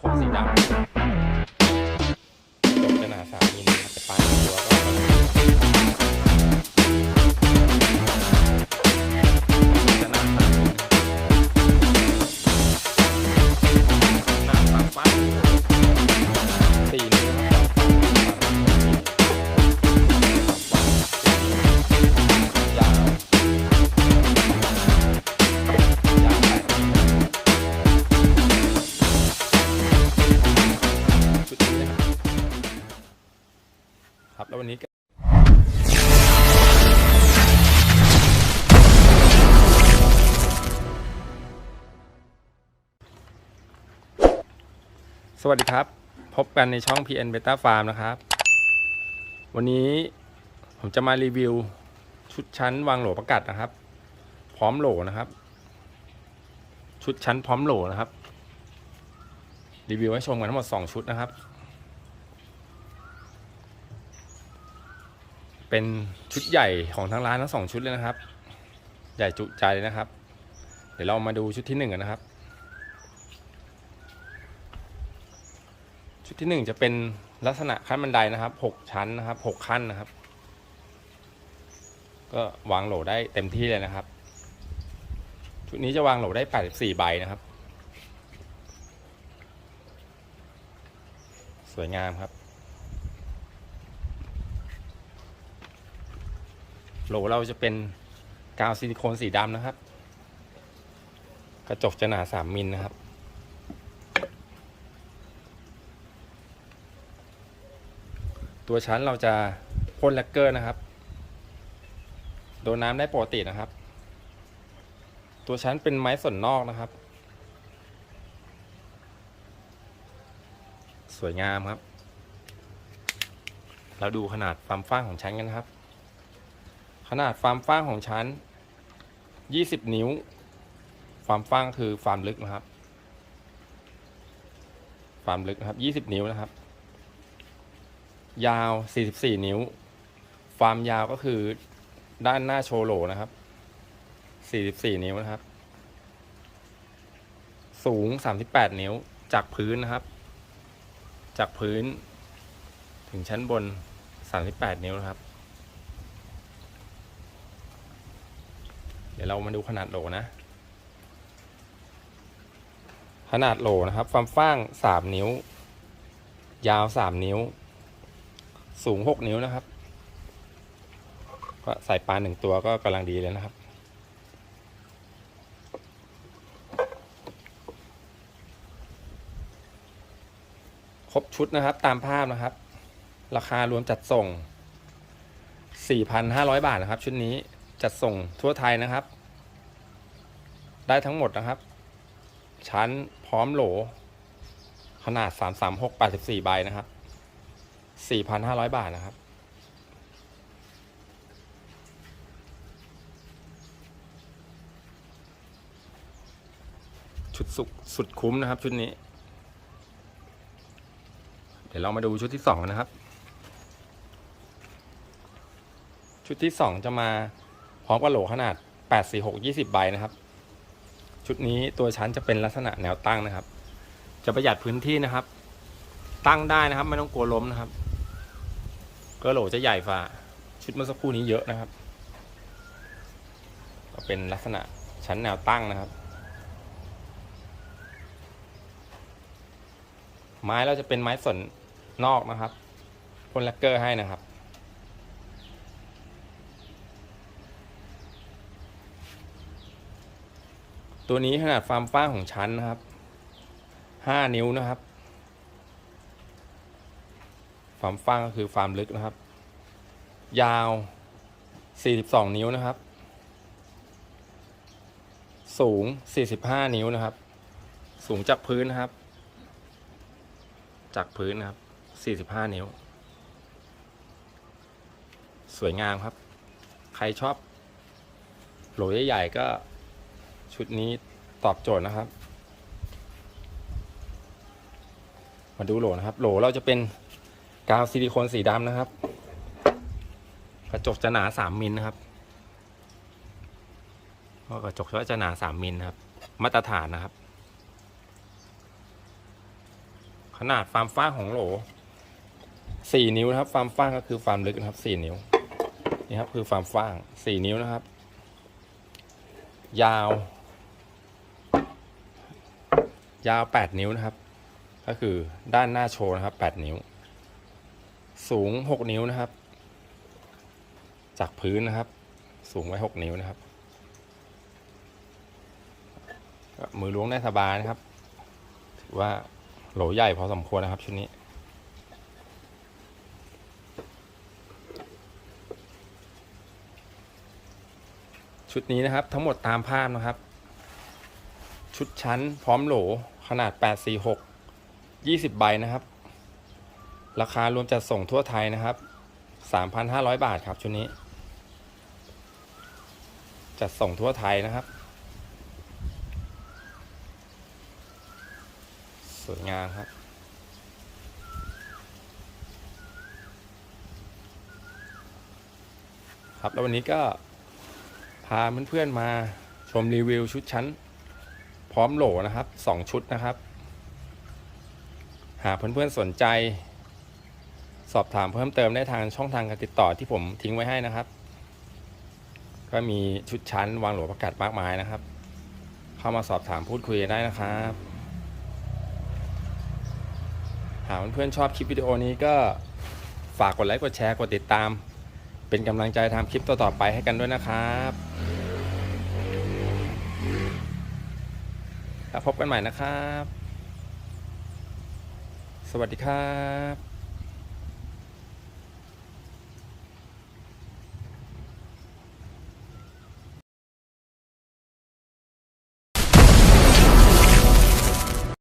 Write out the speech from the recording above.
คมสีดำจบจะหนาสามมิลนะครับ สวัสดีครับ พบกันในช่อง PN Beta Farm นะครับ วันนี้ผมจะมารีวิว ชุดชั้นวางโหลประกัดนะครับ พร้อมโหลนะครับ ชุดชั้นพร้อมโหลนะครับ รีวิวให้ชมกันทั้งหมด 2 ชุดนะครับ เป็นชุดใหญ่ของทางร้านทั้งสองชุดเลยนะครับ ใหญ่จุใจเลยนะครับ เดี๋ยวเรามาดูชุดที่หนึ่งกันนะครับ ชุด ที่หนึ่งจะเป็นลักษณะขั้นบันไดนะครับหกชั้นนะครับหกขั้นนะครับ ก็วางโหลได้เต็มที่เลยนะครับ ชุดนี้จะวางโหลได้84ใบนะครับ สวยงามครับ โหลเราจะเป็นกาวซิลิโคนสีดำนะครับ กระจกจะหนา3มิลนะครับ ตัวชั้นเราจะพ่นแลกเกอร์นะครับ โดนน้ำได้ปกตินะครับ ตัวชั้นเป็นไม้ส่วนนอกนะครับ สวยงามครับ เราดูขนาดฟามฟ้างของชั้นกันนะครับ ขนาดฟามฟ้างของชั้น 20 นิ้วฟามฟ้างคือฟามลึกนะครับฟามลึกนะครับ 20 นิ้วนะครับ ยาว 44 นิ้วฟามยาวก็คือด้านหน้าโชโหลนะครับ 44 นิ้วนะครับ สูง 38 นิ้วจากพื้นนะครับ จากพื้น ถึงชั้นบน 38 นิ้วนะครับ เดี๋ยวเรามาดูขนาดโหลนะ ขนาดโหลนะครับ ความฟ้าง 3 นิ้ว ยาว 3 นิ้ว สูง6นิ้วนะครับ ก็ใส่ปลาหนึ่งตัวก็กำลังดีเลยนะครับ ครบชุดนะครับตามภาพนะครับ ราคารวมจัดส่ง 4,500 บาทนะครับ ชุดนี้จัดส่งทั่วไทยนะครับ ได้ทั้งหมดนะครับ ชั้นพร้อมโหลขนาด 336 84 ใบนะครับ 4,500 บาทนะครับ ชุดสุดสุดคุ้มนะครับชุดนี้ เดี๋ยวเรามาดูชุดที่สองนะครับ ชุดที่สองจะมาพร้อมกับโหลขนาด 8 4 6 20 ใบนะครับ ชุดนี้ตัวชั้นจะเป็นลักษณะแนวตั้งนะครับ จะประหยัดพื้นที่นะครับตั้งได้นะครับ ไม่ต้องกลัวล้มนะครับ ก็โหลกจะใหญ่ฝ่าชุดเมื่อสักครู่นี้เยอะนะครับ ก็เป็นลักษณะชั้นแนวตั้งนะครับ ไม้เราจะเป็นไม้สนนอกนะครับพ่นแลกเกอร์ให้นะครับ ตัวนี้ขนาดฟาร์มฟ้างของชั้นนะครับห้านิ้วนะครับ ฟามฟ้างก็คือฟามลึกนะครับ ยาว 42 นิ้วนะครับ สูง 45 นิ้วนะครับ สูงจากพื้นนะครับ จากพื้นนะครับ 45 นิ้ว สวยงามครับ ใครชอบโหลใหญ่ๆก็ชุดนี้ตอบโจทย์นะครับ มาดูโหลนะครับ โหลเราจะเป็น กาวซิลิโคนสีดำนะครับ กระจกจะหนา3มิลนะครับก็กระจกก็จะหนา3มิลนะครับ มาตรฐานนะครับ ขนาดฟาร์มฟ้าของโหลสี่นิ้วนะครับฟาร์มฟ้างก็คือฟาร์มลึกนะครับสี่นิ้วนี่ครับคือฟาร์มฟ้างสี่นิ้วนะครับ ยาว ยาวแปดนิ้วนะครับ ก็คือด้านหน้าโชว์นะครับแปดนิ้ว สูงหกนิ้วนะครับ จากพื้นนะครับ สูงไว้หกนิ้วนะครับ มือล้วงได้สบายนะครับ ถือว่าโหลใหญ่พอสมควรนะครับชุดนี้ชุดนี้นะครับทั้งหมดตามภาพนะครับ ชุดชั้นพร้อมโหลขนาด 846 20 ใบนะครับ ราคารวมจัดส่งทั่วไทยนะครับ 3,500 บาทครับชุดนี้ จัดส่งทั่วไทยนะครับ สวยงามครับ ครับแล้ววันนี้ก็พาเพื่อนๆมาชมรีวิวชุดชั้น พร้อมโหลนะครับสองชุดนะครับ หากเพื่อนๆสนใจ สอบถามเพิ่มเติมได้ทางช่องทางการติดต่อที่ผมทิ้งไว้ให้นะครับ ก็มีชุดชั้นวางหลวประกาศมากมายนะครับ เข้ามาสอบถามพูดคุยได้นะครับ หากเพื่อนๆชอบคลิปวิดีโอนี้ก็ฝากกดไลค์กดแชร์กดติดตาม เป็นกำลังใจทำคลิปต่อๆไปให้กันด้วยนะครับแล้วพบกันใหม่นะครับ สวัสดีครับ